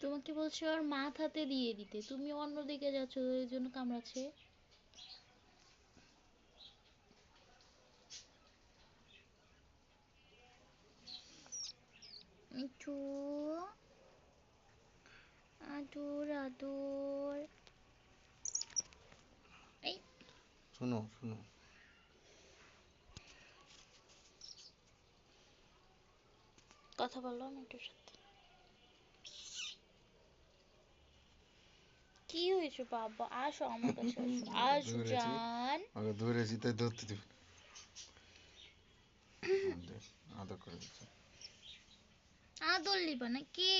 তোমাকে বলছে ওর মাথাতে দিয়ে দিতে। তুমি অন্যদিকে যাচ্ছ ওই জন্য কামড়াচ্ছে। মিঠু আদর আদর এই শুনো শুনো কথা বলল মিঠুর সাথে কি হয়েছে বাবা আসো আমার কাছে আসো জান আগে ধরতে দিবি আদর করে দিচ্ছে আদর লিবা না কি